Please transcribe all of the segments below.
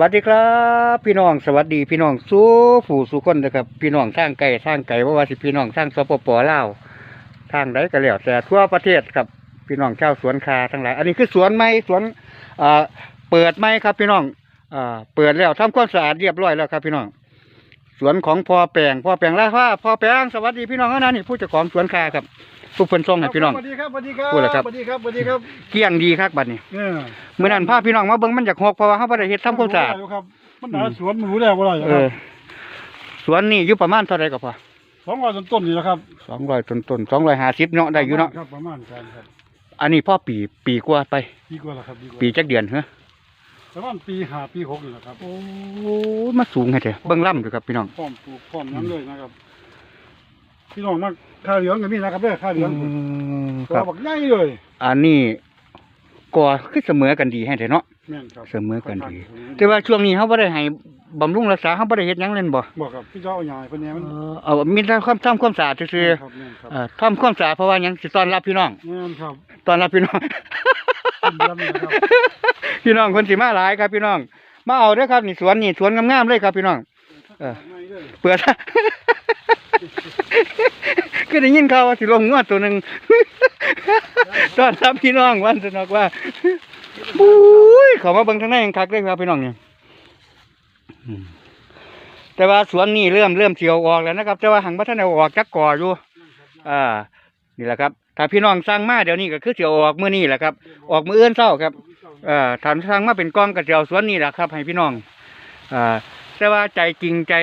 วัสดีครับ พี่น้องสวัสดีพี่น้องสู้ผู้สู้คนนะครับพี่น้องทางไกลทางไกลว่าว่าสิพี่น้องทางสปปลาวทางใดก็แล้วแต่ทั่วประเทศครับพี่น้องชาวสวนคาทั้งหลาย อันนี้คือสวนไม้สวนอ่าเปิดไม้ครับ พี่น้องอ่าเปิดแล้วทำความสะอาดเรียบร้อยแล้วครับ พี่น้อง สวนของพ่อแปงพ่อแปงล่าว่าพ่อแปงสวัสดีพี่น้องนะนี่ผู้เจ้าของสวนคาครับ ผู้เพิ่นส่งให้พี่น้อง สวัสดีครับสวัสดีครับพูดเลยครับ สวัสดีครับสวัสดีครับเกลี้ยงดีครับบัดนี้เออเมื่อนั้นพาพี่น้องมาเบิ่งมันจากหกเพราะว่าเฮาบ่ได้เฮ็ดทำความสะอาด รู้ครับมันหนาสวนมันรู้แล้วว่าอะไรเออสวนนี่อยู่ประมาณเท่าไรก็พอสองร้อยต้นต้นๆนี่แหละครับสองร้อยต้นต้นสองร้อยห้าสิบเนาะได้อยู่เนาะครับประมาณกันครับอันนี้พ่อปีปีกว่าไปปีกว่าแล้วครับปีกว่าปีจักเดือนเหรอประมาณปีห้าปีหกนี่แหละครับโอ้มาสูงให้เถอะเบิ่งล่ำดูครับพี่น้อง พร้อมปลูกพร้อมนั้นเลยนะครับพี่น้องมา ข้าวเหลืองก็มีนะครับเด้อข้าวเหลืองอืมคตัรัวบ บักใหญ่เลยอันนี้ก่อคือเสมอกันดีให้เถอะเนาะ แม่นครับเสมอกันดี แต่ว่าช่วงนี้เฮาบ่ได้ให้บำรุงรักษาเฮาบ่ได้เฮ็ดหยังเล่นบ่บอกครับพี่เจ้าเอาใหญ่คนนี้มันเออเอามีแต่ความทำความสะอาดซื่อครับแม่นครับๆเอ่อทำความสะอาดเพราะว่าหยังสิต้อนรับพี่น้องแม่นครับ ต้อนรับพี่น้องเป็นเดือนนี่นะครับ พี่น้องคนสิมาหลายครับพี่น้อง มาเอาเด้อครับนี่สวนนี่สวนงามๆเลยครับพี่น้อง เออง่ายเลยเปิด ก็ได้ยินข่าวว่าสิลงงวดตัวหนึ่ง ตอนรับพี่น้องวันสนอกว่าบุ้ยเขามาเบิ่งทางในยังคักเลยครับพี่น้องเนี่ยอืมแต่ว่าสวนนี่เริ่มเริ่มเสียวออกแล้วนะครับ แต่ว่าหังพัฒนาออกจักก่ออยู่อ่านี่แหละครับถ้าพี่น้องสร้างมาเดี๋ยวนี้ก็คือเสียวออกเมื่อนี้แหละครับ ออกมือเอื้อนเศร้าครับเอ่อทำสร้างมาเป็นกองกระเจียวสวนนี่แหละครับ ให้พี่น้องอ่าแต่ว่าใจจริงใจ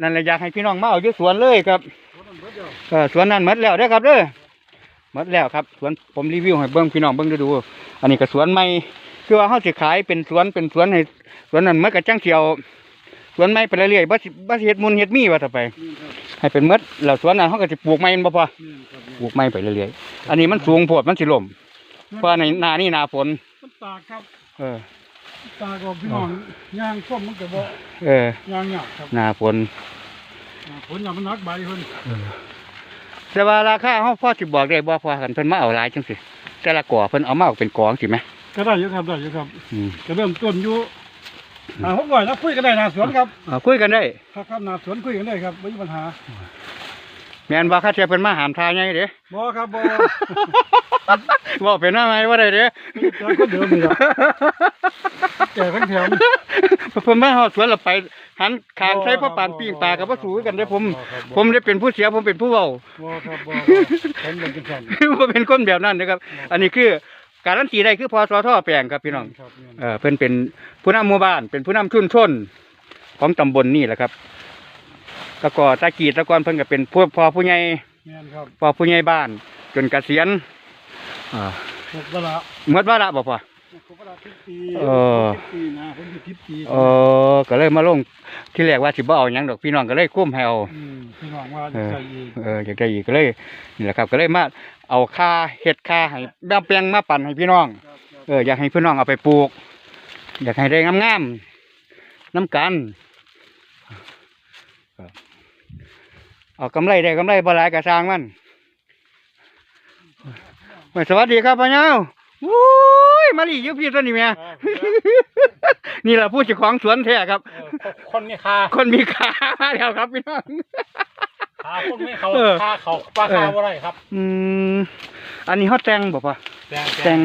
นั่นแหละอยากให้พี่น้องมาเอาอยู่สวนเลยครับ เออสวนนั้นหมดแล้วเด้อครับเด้อหมดแล้วครับสวนผมรีวิวให้เบิ้งพี่น้องเบิ้งดูดูอันนี้ก็สวนใหม่คือว่าเขาสิขายเป็นสวนเป็นสวนให้สวนนั้นหมดกับจังเขียวสวนใหม่ไปเรื่อยๆบ่สิบ่สิเฮ็ดมุนเฮ็ดมีว่าต่อไป ให้เป็นหมดแล้วสวนนั้นเขาก็สิปลูกใหม่แม่นบ่พอปลูกใหม่ไปเรื่อยๆอันนี้มันสูงโพดมันสิล่มเพราะว่าในหน้านี่หน้าฝนมันตากครับ เออตากก็พี่น้องย่างส้มมันก็บ่เออย่างยากครับหน้าฝนอ่า ผลอย่างมันนักใบเพิ่นแต่ว่าราคาเขาพอสิบอกได้บ่พอกันเพิ่นมาเอาหลายจังสิแต่ละก่อเพิ่นเอามาเอาเป็นกองสิไหมก็ได้เยอะครับได้เยอะครับอืมก็เริ่มต้นอยู่อ่าหกร้อยแล้วคุยกันได้หนาสวนครับเอาคุยกันได้ ครับครับหนาสวนคุยกันได้ครับไม่มีปัญหา แม่นว่าข้าเทียเพิ่นมาหามทายไงเด้ บ่ครับบ่บอกเป็นว่าไงว่าได้เด้เจอคนเดิมนี่ครับแก่ทั้งแถวเพิ่นมาเฮาสวนเราไป หันคางใส่พ่อปานปิ้งปลากับบ่สู้กันเด้ผม ผมได้เป็นผู้เสียผมเป็นผู้เว้าบ่ครับบ่ผมเป็นจังซั่นบ่เป็นคนแบบนั้นนะครับ อันนี้คือการันตีได้คือพอสทแปลงครับพี่น้องครับแม่นเออเพิ่นเป็นผู้นำหมู่บ้าน เป็นผู้นำชุมชนของตำบลนี่แหละครับ แล้วก็ตะกี้ตะกอนเพิ่นก็เป็นผู้พ่อผู้ใหญ่แม่นครับพ่อผู้ใหญ่บ้าน จนเกษียณอ่าหกเวลาหมดวาระบ่พ่อหกเวลาทิศปีเออ ทิศปีนะผมอยู่ทิศปีเออก็เลยมาลงที่แรกว่าสิบ่เอาหยังดอกพี่น้องก็เลยคุ้มให้เอาอืมพี่น้องว่าเออใจดีเอออยากได้อีกก็เลยนี่แหละครับก็เลยมาเอาค่าเห็ดค่าให้แบบแปลงมาปั่นให้พี่น้อง ครับครับเอออยากให้พี่น้องเอาไปปลูก อยากให้ได้งามๆน้ำกัน เอากำไรได้กำไรบ่หลายกระสร้างมันโอ้ยสวัสดีครับพ่อเนาวุ้ยมาลีอยู่พี่ตัวนี้แม่นี่แหละผู้เจ้าของสวนแท้ครับเออคนไม่คาคนมีขามาแล้วครับพี่น้องคาคนไม่เขาเออคาเขาปลาเออคาอะไรครับ อืมอันนี้เขาแต่งบ่ปะแตงแต่ง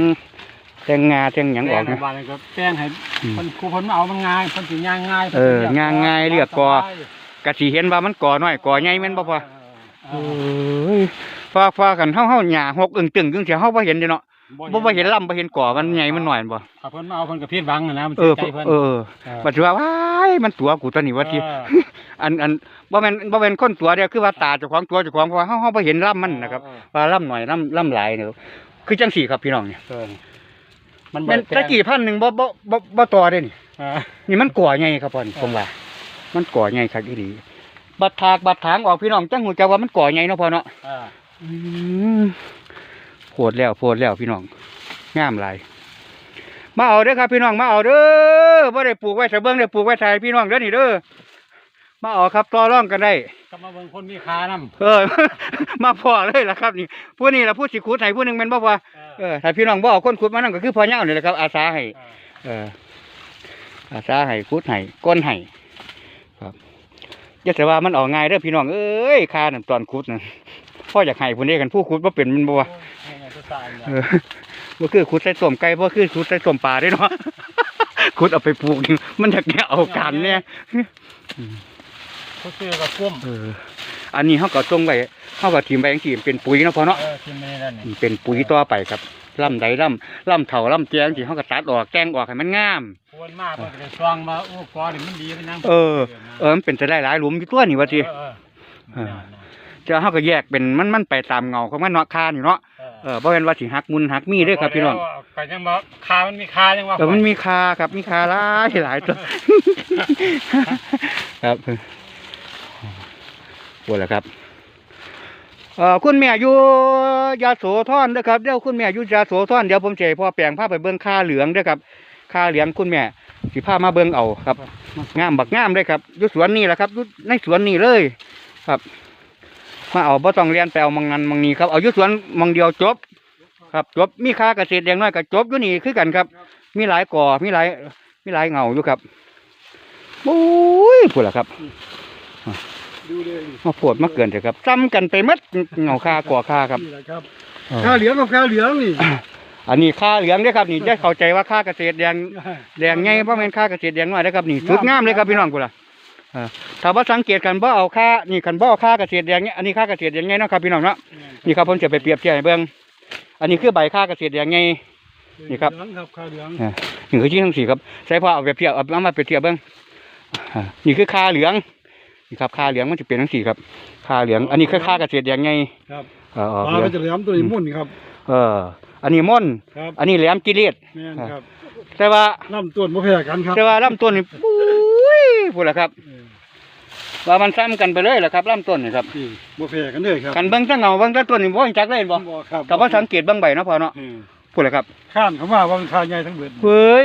แต่งงาแต่งหยังออกนะนะบ้านนี้ก็แตงให้อืมคนครูคนมาเอามันง่ายคนสิย่างง่ายเออย่างง่ายเรียกกอสบาย กะสิเห็นว่ามันก่อน้อยก่อใหญ่แม่นบ่ปะเอเอ้อยฟ้าฟ้ากันเฮาเฮาหญ้าหกอึ้งตึงจึงสิเฮาบ่เห็นเด้เนาะบ่บ่เห็นลำบ่เห็นก่อมันใหญ่มันน้อยบ่ถ้าเพิ่นมาเอาเพิ่นก็เพี้ยนบังนะนะมันเออใจเพิ่นเออเออบัดสิว่าว้ายมันตัวกูตัวนี้ว่าสิเอออันอันบ่แม่นบ่แม่นคนตัวเดียวคือว่าตาเจ้าของตัวเจ้าของเพราะว่าเฮาเฮาบ่เห็นลำมันนะครับเออว่าลำน้อยลำลำหลายเนี่ยคือจังสี่ครับพี่น้องเนี่ยเออมันแม่นบ่ตะกี้พันหนึงบ่บ่บ่บ่ต่อเด้นี่เออนี่มันก่อใหญ่ครับพ่อนี่ผมว่า มันก่อใหญ่คักอีหลีบัดถากบัดถางออกพี่น้องจังหูจักว่ามันก่อใหญ่เนาะพ่อเนาะเอออืมโพดแล้วโพดแล้วพี่น้องงามหลายมาเอาเด้อครับพี่น้องมาเอาเด้อบ่ได้ปลูกไว้ใส่เบิ่งได้ปลูกไว้ใส่พี่น้องเด้อนี่เด้อมาเอาครับต่อรองกันได้ก็มาเบิ่งคนมีคานำเออ มาพอเลยล่ะครับ นี่ผู้นี้ล่ะผู้สิขุดให้ผู้หนึงแม่นบ่พอเออถ้าพี่น้องบ่เอาคนขุดมานั่นก็คือพ่อเหย้านี่แหละครับ อาสาให้เอออาสาให้คุดให้ก้นให้ ครับอย่าแต่ว่ามันออกง่ายเด้อพี่น้องเอ้ยค่านั่นตอนคุดนั่นพ่ออยากให้พุ่นเด้กันผู้คุดบ่เป็นมันบ่วะให้ไงตัวสายเนี่ยเออบ่คือคุดใส่ส้มไก่บ่คือคุดใส่ส้มปลาเด้เนาะคุดเอาไปปลูกนี่มันอยากแนเอากันเนี่ยเขาซื้อกับกุ้มเอออันนี้เขาก็จงไว้เขาก็ทิมไว้จังซี่เป็นปุ๋ยเนาะพอเนาะเออที่ไม่ได้นี่เป็นปุ๋ยต่อไปครับ ลำใดลำลำเถาลำเจียงที่เขาก็ตัดออกแกงออกให้มันงาม ควรมากมันก็จะซองมาโอ้กอนี่มันดีไปนั่งเออ เออมันเป็นจะได้หลายหลุมอยู่ตัวนี่ว่าสิเออเออจะเขาก็แยกเป็นมันมันไปตามเงาของมันเนาะคานี่เนาะเออเออเพราะเป็นว่าสิหักมุนหักมีเด้อครับพี่น้องก็ยังบอกคามันมีคายังว่าเออมันมีคาครับมีคาหลายหลายตัวครับปวดแล้วครับ เอ่อคุณแม่อยู่ยาโสธรเด้อครับเดี๋ยวคุณแม่อยู่ยาโสธรเดี๋ยวผมจะให้พ่อแปลงพาไปเบิ่งค่าเหลืองเด้อครับค่าเหลืองคุณแม่สิพามาเบิ่งเอาครับงามบักงามเลยครับอยู่สวนนี่แหละครับอยู่ในสวนนี่เลยครับมาเอาบ่ต้องเรียนไปเอามังนันมังนี้ครับเอาอยู่สวนมังเดียวจบ ครับจบมีค่าเกษตรอย่างน้อยก็จบอยู่นี่คือกันครับ มีหลายก่อมีหลายมีหลายเงาอยู่ครับโอ้ยพูดละครับ ดูเลยมาปวดมาเกินเถอะครับ ซ้ำกันไปหมัดเงาค่าก่อค่าครับนี่แหละครับเออข้าวเหลืองกับข้าวเหลืองนี่ อันนี้ค่าเหลืองเด้อครับนี่จะเข้าใจว่าค่าเกษตรแดงแดงไงเพราะเป็นค่าเกษตรแดงน้อยเด้อครับนี่สุดงามเลยครับพี่น้องกูล่ะเออถ้าว่าสังเกตกันบ่เอาค่านี่กันบ่เอาค่าเกษตรแดงเนี่ยอันนี้ค่าเกษตรแดงไงเนาะครับพี่น้องเนาะนี่ครับผมจะไปเปรียบเทียบให้เบิ่งอันนี้คือใบค่าเกษตรแดงไงนี่ครับเหลืองครับข้าวเหลืองนี่คือที่ทั้งสี่ครับใช้พอเอาไปเทียบเอาเอามาไปเทียบเบิ้งอ่านี่คือค่าเหลือง นี่ครับค่าเหลืองมันจะเป็นทั้งสี่ครับค่าเหลือง อันนี้คือค่าเกษตรอย่างไงครับเออปลาก็จะแหลมตัวนี้มุ่นครับ เออ อันนี้ม่อนครับอันนี้แหลมกิเลสแม่นครับแต่ว่าน้ำต้นมะแพ้กันครับแต่ว่าลำต้นนี่ปุ้ยพูดละครับเออว่ามันซ้ำกันไปเลยแหละครับลำต้นนี่ครับนี่มะแพ้กันเลยครับกันเบิ้งตั้งเงาเบิ้งตั้งต้นนี่บ่รู้จักเลยเห็นบ่บ่ครับแต่ว่าสังเกตเบิ้งใบเนาะพอเนาะเออพูดละครับข้านเขาว่าว่ามันคาใหญ่ทั้งเบิดเฮ้ย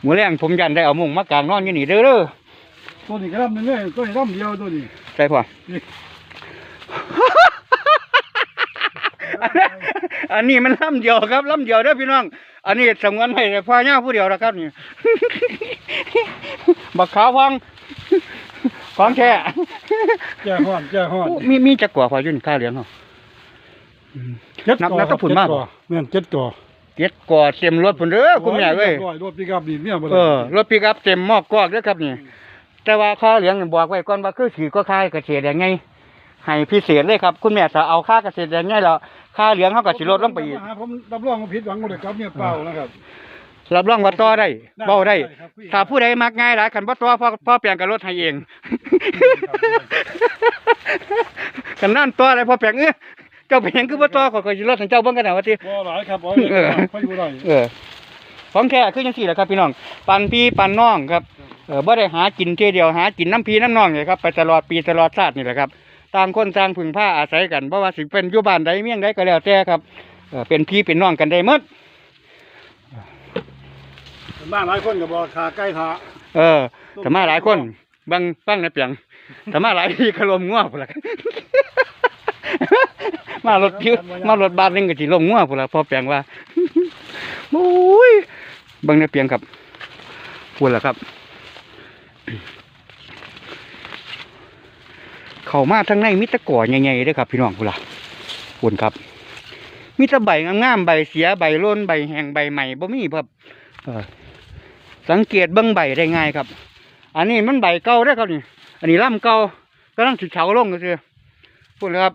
หมูแรงผมยันได้เอามุงมากลางนอนอยู่นี่เด้อเด้อ ตัวนี้ก็ลำหนึงเลยตัวนี้ลำเดียวตัวนี้ใช่พอนี่อันนี้มันลำเดียวครับลำเดียวเด้อพี่น้อง อันนี้สงวนให้พ่อย่าผู้เดียวนะครับนี่ บักขาวฟังของแท้แจ้ฮ้อนแจ้ฮ้อนมีมีจักกว่าพออยุ่นข้าวเหลียงเหรอ เจ็ดนับก่อนับตะผุนมาก เจ็ดก่อแม่นเจ็ดก่อเจ็ดกว่าเต็มรถพุ่นเด้อคุณแม่เว้ยร้อยรถปิกอัพนี่เนี่ยบ่เอได้อรถปิกอัพเต็มหมอกกอกเด้อครับนี่ แต่ว่าข้าวเหลียงนี่บอกไว้ก่อนว่าคือสีก็ค่ายเกษตรยังไงให้พิเศษเลยครับ คุณแม่ถ้าเอาค่าเกษตรยังไงแล้วค่าเหลียงเขาก็สิลดลงไปอีกหาผมรับรองว่าผิดหวังบ่ได้ครับเนี่ยเปล่านะครับรับรองว่าต่อได้เบ้าได้ครับคุยถ้าผู้ใดมักง่ายหลายคันบ่ต่อพ่อพ่อแปลงกับรถให้เองกันนั่นต่ออะไรพ่อแปลงเอ้ยเจ้าเป็นหยังคือบ่ต่อขอยก็สิรถให้เจ้าเบิ่งกันน่ะว่าติบ่หลายครับเอาเออไปอยู่ได้เออของแค่คือจังซี่แหละครับพี่น้องปันพี่ปันน้องครับ เออบ่ได้หากินเที่ยเดียวหากินน้ำพี่น้ำน้องนี่ครับไปตลอดปีตลอดชาตินี่แหละครับต่างคนต่างพึ่งผ้าอาศัยกันเพราะว่าสิเป็นอยู่บ้านใดเมียงใดก็แล้วแต่ครับเออเป็นพี่เป็นน้องกันได้หมดบ้านหลายคนก็บ่ขาใกล้ขาเออถ้ามาหลายคนบางฟังในเปียงถ้ามาหลายที่ขลมงัวพุ่นละมารถพิวมารถบ้านหนึงก็สิลมงัวพุ่นละพอแปลงว่าโอ้ยเบางในเปียงครับพุ่นละครับ เข้ามาทางในมิตรก่อใหญ่ๆเด้อครับ พี่น้องพุ่นละพุ่นครับ มีแต่ใบงามๆใบเสียใบร่นใบแห้งใบใหม่บ่มีครับเออสังเกตเบิ้งใบได้ง่ายครับ อันนี้มันใบเก่าได้อครับนี่ อันนี้ลำเก่ากำลังสิเฉาลงก็คือพูดเลยครับ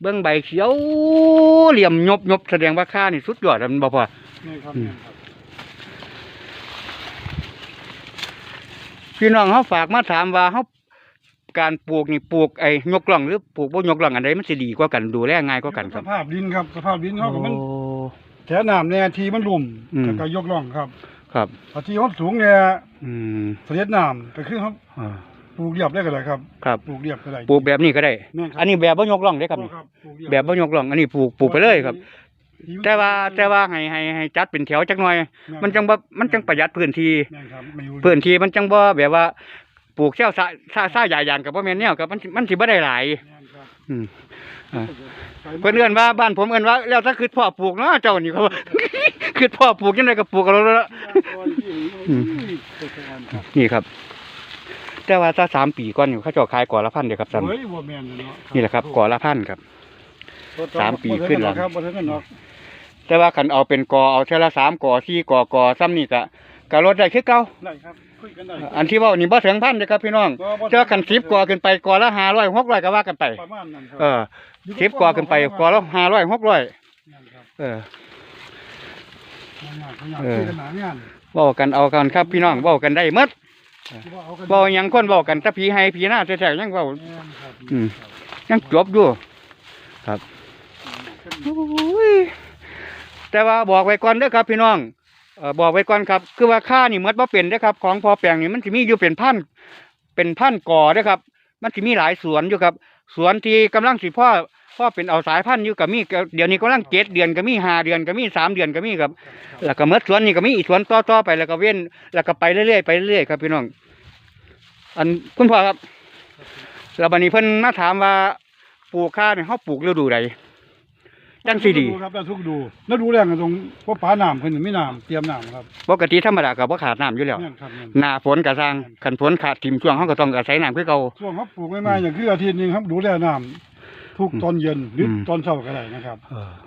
เบิ้งใบเขียวเหลี่ยมยบยบแสดงว่าค่านี่สุดยอดแล้วมันบ่พอนี่ครับ อืม นี่ครับ พี่น้องเขาฝากมาถามว่าเขาการปลูกนี่ปลูกไอ้ยกล่องหรือปลูกบ่ยกล่องอันใดมันสิดีกว่ากันดูแลง่ายกว่ากันครับสภาพดินครับ สภาพดินเขาก็มันโอ้ แถวน้ำเนี่ยทีมันลุ่มอืม แล้วก็ยกล่องครับครับพอทีเขาสูงเนี่ยอืมเสียดน้ำก็คือเขาอ่าปลูกเรียบได้ก็ได้ครับครับปลูกเรียบก็ได้ปลูกแบบนี้ก็ได้ แม่นครับอันนี้แบบบ่ยกล่องได้อครับนี่ครับปลูกเรียแบบบ่ยกล่องอันนี้ปลูกปลูกไปเลยครับทีมัน แต่ว่าแต่ว่าให้ให้ให้จัดเป็นแถวจักหน่อย มันจังบ่มันจังประหยัดพื้นที่แม่นครับไม่อยู่พื้นที่มันจังบ่แบบว่าปลูกเชี่ยวซ่าซ่าซ่าใหญ่ยางกับบ่แม่นแนวกับมันสิมันสิบ่ได้หลายแม่นครับอืมอ่าเพิ่นเอื้อนว่าบ้านผมเอื้อนว่า แล้วถ้าคือพ่อปลูกเนาะเจ้านี่เขาว่าคือพ่อปลูกยังไงก็ปลูกเอาแล้วละนี่ครับ แต่ว่าถ้าสามปีก่อนอยู่เขาเจ้าขายก่อละพันเดียวครับสันเฮ้ยบ่แม่นเนาะนี่แหละครับก่อละพันครับสามปีขึ้นแล้ว แต่ว่าคันเอาเป็นกอเอาเท่าละสามกอสี่กอกอซ้ำนี่ก็ก็ลดได้คือเก่าได้ครับคุยกันได้อันที่เว่านี่บ่ถึงพันเด้อครับพี่น้องแต่ว่าคันสิบกอขึ้นไปกอละห้าร้อยหกร้อยก็ว่ากันไปประมาณนั้นครัเออสิบกอขึ้นไปกอละห้าร้อยหกร้อยนั่นครับเอองานเขาอยากเออคุยกันหนางานเว้ากันเอากันครับพี่น้องเว้ากันได้หมดที่ว่าเอากันเว้าหยังคนเว้ากันแต่ผีให้ผีหน้าแท้ๆยังเว้าแม่นครับอืมยังจบอยู่ครับโอ้ย แต่ว่าบอกไว้ก่อนเด้อครับ พี่น้องเอ่อบอกไว้ก่อนครับ คือว่าค่านี่หมดบ่เป็นเด้อครับ ของพอแปลงนี่มันสิมีอยู่เป็นพันเป็นพันก่อเด้อครับ มันสิมีหลายสวนอยู่ครับ สวนที่กำลังสิพ่อพ่อเป็นเอาสายพันธุ์อยู่ก็มีก็เดี๋ยวนี้กำลังเจ็ดเดือนก็มีห้าเดือนก็มีสามเดือนก็มีครับ แล้วก็หมดสวนนี่ก็มีอีกสวนต่อๆไปแล้วก็เว้นแล้วก็ไปเรื่อยๆไปเรื่อยๆครับพี่น้อง อันคุณพ่อครับแล้วบัดนี้เพิ่นมาถามว่าปลูกข้าวเนี่ยเขาปลูกฤดูใด จังสิดีครับแล้วทุกดูแล้วดูแรงกันตรงว่าป้าน้ำเพิ่นนี่ไม่น้ำเตรียมน้ำครับปกติธรรมดาก็บ่ขาดน้ำอยู่แล้วเนี่ยครับเนี่ยหน้าฝนก็สร้างคันฝนขาดทิ่มช่วงเขาก็ต้องอาศัยน้ำคือเก่า ช่วงเขาปลูกไม่มาอย่างคืออาทิตย์หนึงครับ ดูแลน้ำทุกตอนเย็นหรืออม ตอนเช้าก็ได้นะครับ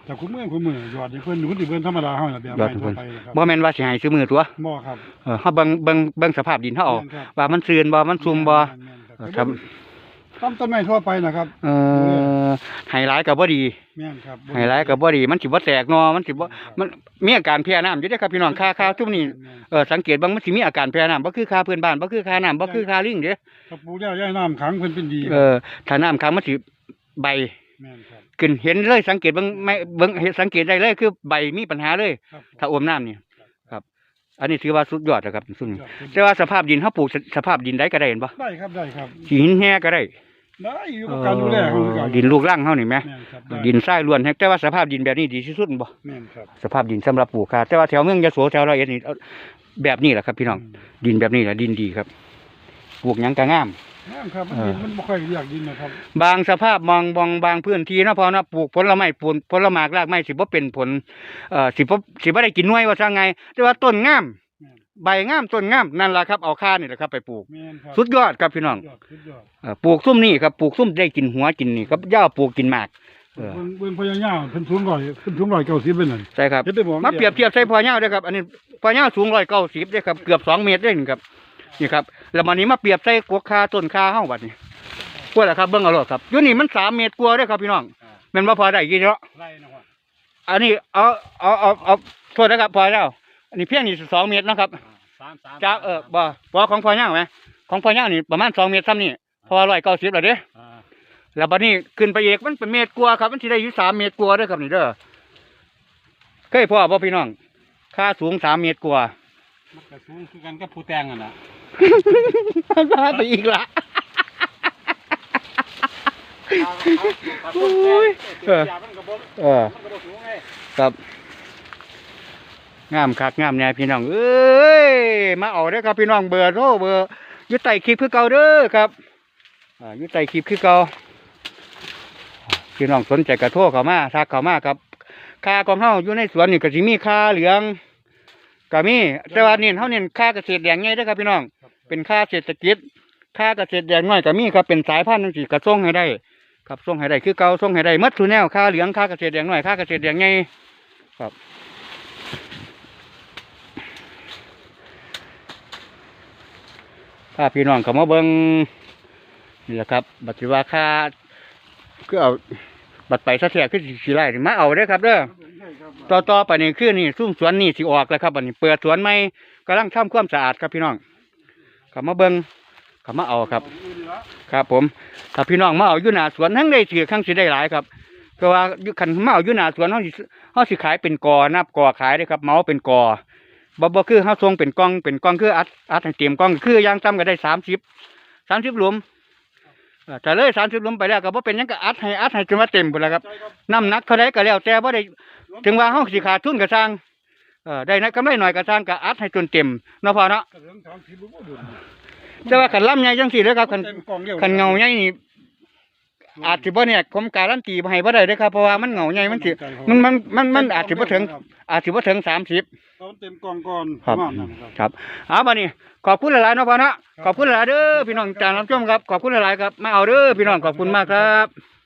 แต่คุณเมื่อคุณมือหยอดที่เพิ่นดูที่เพิ่นธรรมดาเฮาน่ะแบบยอดไม้ทุกคทั่วนไปนะครับบ่แม่นว่าสิให้ซื้อมือตัวบ่ครับเออเฮาเบิ่งเบิ่งเบิ่งสภาพดินเฮาเอาแม่นครับว่ามันซื่นบ่มันซุ่มบ่แม่นๆเออครับต้นต้นไม้ทั่วไปนะครับ เอ่อ ให้หลายก็บ่ดีแม่นครับให้หลายก็บ่ดี มันสิบ่แตกหนอมันสิบ่มันมีอาการแพ้น้ำอยู่เด้อครับพี่น้องค่าค่าทุกนี้เออสังเกตเบางมันสิมีอาการแพ้น้ำบ่คือค่าเพื่อนบ้านบ่คือค่าน้ำบ่คือค่าลิงเด้ถ้าปลูกแล้วย้ายน้ำขังเพิ่นเป็นดีเออถ้าน้ำค้างมันสิใบแม่นครับ ขึ้นเห็นเลยสังเกตเบางไม่เบิ่งเห็นสังเกตได้เลยคือใบมีปัญหาเลย ครับถ้าอมน้ำนี่ครับ อันนี้ถือว่าสุดยอดนะครับสุดยอดครับแต่ว่าสภาพดินเฮาปลูกสสภาพดินใดก็ได้เห็นบ่ได้ครับได้ครับสิหินแห้ก็ได้ ได้อยู่กับการดูแลเฮาคือกันดินลูกรังเฮานี่แหมแม่นครับได้ดินทรายล้วนแฮะแต่ว่าสภาพดินแบบนี้ดีที่สุดบ่แม่นครับสภาพดินสำหรับปลูกค่ะแต่ว่าแถวเมืองยโสแถวร้อยเอ็ดนี่เอาแบบนี้แหละครับพี่น้อง ดินแบบนี้แหละดินดีครับปลูกหยังก็งามน้ำครับมันเออ ดินมันบ่ค่อยอยากดินนะครับบางสภาพมองบางบางพื้นที่เนาะพอเนาะปลูกผลไม้ปลูกผลไม้รากไม้สิบ่เป็นผลเอ่อสิบ่สิบ่ได้กินหน่วยว่าซะไง แต่ว่าต้นงามแม่น ใบงามต้นงามนั่นล่ะครับเอาค่านี่แหละครับไปปลูก แม่นครับสุดยอดครับพี่น้องสุดยอดสุดยอดเอ่อปลูกซุ่มนี่ครับปลูกซุ่มได้กินหัวกินนี่ครับย่าปลูกกินหมากเออเบิ่งเบิ่งพญายาวเพิ่นสูงร้อยเพิ่นสูงร้อยเก้าสิบเป็นนั่นใช่ครับ เฮ็ดได้บ่มาเปรียบเทียบใส่พอเน่าด้วยครับ อันนี้พอเน่าสูงร้อยเก้าสิบด้วยครับเกือบสองเมตรได้นี่ครับนี่ครับแล้วมันนี้มาเปรียบใส่กวกคาต้นคาเฮ้าบัดนี้พวกแหละครับเบิ่งเอาโลดครับอยู่นี่มันสามเมตรกว่าเด้วยครับพี่น้องแมันว่าพอได้กี่เนาะไล่นะว่าอันนี้เอาเอาเอาเอาโทษนะครับพอแล้ว อันนี้เพียงนี่สองเมตรนะครับสามสามจากเออบ่บ่ของพอเน่าไหมของพอเน่านี่ประมาณสองเมตรซ้ำนี่พอร้อยเก้าสิบแล้วเด้อ่าแล้วบัดนี้ขึ้นไปอีกมันเป็นเมตรกว่าครับมันสิได้อยู่สามเมตรกว่าเด้อครับนี่เด้อเคยพ่อบ่พี่น้องค่าสูงสามเมตรกว่ามันก็สูงคือกันกับผู้แตงอะนะมาไปอีกละโอ้ยเออมันก็บ่เออมันก็บ่สูงไงครับ งามคักงามแน่พี่น้องเอ้ยมาเอาเด้อครับพี่น้องเบอร์โทรเบอร์อยู่ใต้คลิปคือเก่าเด้อครับอยู่ใต้คลิปคือเก่าพี่น้องสนใจกระโทรเขามาทักเขามาครับค่าของเฮาอยู่ในสวนนี่ก็สิมีค่าเหลืองก็มีแต่ว่านี่เฮาเน้นค่าเกษตรแดงใหญ่เด้อครับพี่น้อง เป็นค่าเศรษฐกิจค่าเกษตรแดงน้อยก็มีครับเป็นสายพันธุ์จังซี่ก็ส่งให้ได้ครับส่งให้ได้คือเก่าส่งให้ได้หมดทุกแนวค่าเหลืองค่าเกษตรแดงน้อยค่าเกษตรแดงใหญ่ครับาพี่น้องเขามาเบิ่งนี่แหละครับ บัตรว่าค่าคือเอาบัตรไปซะแท้คือสิสิไล่นี่มาเอาเด้อครับเด้อใช่ครับต่อต่อไปนี่คือนี่ซุ้มสวนนี่สิออกแล้วครับบัดนี้เปิดสวนใหม่กำลังทำความสะอาดครับพี่น้องเขามาเบิ่งเขามาเอาครับ ครับผม ถ้าพี่น้องมาเอาอยู่หน้าสวนทั้งได้ถือทั้งสิได้หลายครับเพราะว่าอยู่คันมาเอาอยู่หน้าสวนเฮาสิเฮาสิขายเป็นกอนับกอขายเด้อครับ เมาเป็นกอ บ่บ่คือเฮาส่งเป็นกล่องเป็นกล่องคืออัดอัดให้เตรียมกล่องคืออย่างต่ำก็ได้30 30หลุมเออแต่เลย30หลุมไปแล้วก็บ่เป็นหยังก็อัดให้อัดให้จนว่าเต็มพุ่นแล้วครับใช่ครับน้ำหนักเท่าใดก็แล้วแต่บ่ได้ถึงว่าเฮาสิขาดทุนก็สร้างเออได้นะกำไรหน่อยก็สร้างก็อัดให้จนเต็มเนาะพ่อเนาะกระเรื่องทางที่บ่บ่ดูแต่ว่าคันลำใหญ่จังซี่เด้อครับคันเต็มกล่องเดียวคันเงาใหญ่นี่ อาจสิบ่เนี่ยผมการันตีบ่ให้บ่ได้เด้อครับเพราะว่ามันเหงาใหญ่มันสิมันมันมันมันอาจสิบ่ถึง อาจสิบ่ถึง30ตอนเต็มกล่องก่อนครับประมาณนั้นครับ ครับเอาบัดนี้ขอบคุณหลายๆเนาะพ่อเนาะขอบคุณหลายๆเด้อพี่น้องจานรับชมครับขอบคุณหลายๆครับมาเอาเด้อพี่น้องขอบคุณมากครับ